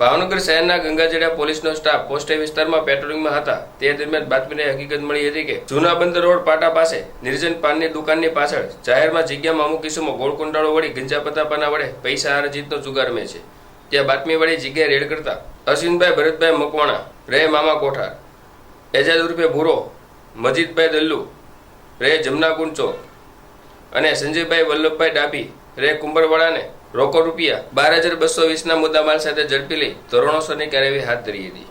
ભાવનગર શહેરના ગંગાજળિયા પોલીસનો સ્ટાફ પોસ્ટે વિસ્તારમાં પેટ્રોલિંગમાં હતા. તે દરમિયાન બાતમીને હકીકત મળી હતી કે જૂના બંદર રોડ પાટા પાસે નિર્જન પાનની દુકાનની પાછળ જાહેરમાં જગ્યામાં અમુક કિસ્સોમાં ગોળકુંડાળો વળી ગંજા પતાપાના વડે પૈસા હાર જીતનો જુગાર રમે છે. ત્યાં બાતમીવાળી જગ્યાએ રેડ કરતા અશ્વિનભાઈ, ભરતભાઈ મકવાણા, રે મામા કોઠાર એજાદ ઉર્ફે ભૂરો, મજીદભાઈ દલ્લુ, રે જમનાકુંડ ચોક અને સંજયભાઈ વલ્લભભાઈ ડાભી, રે કુંભરવાડાને રોકડ રૂપિયા. બાર હજાર બસો વીસના મુદ્દામાલ સાથે ઝડપી લઈ ધોરણોસરની કાર્યવાહી હાથ ધરી હતી.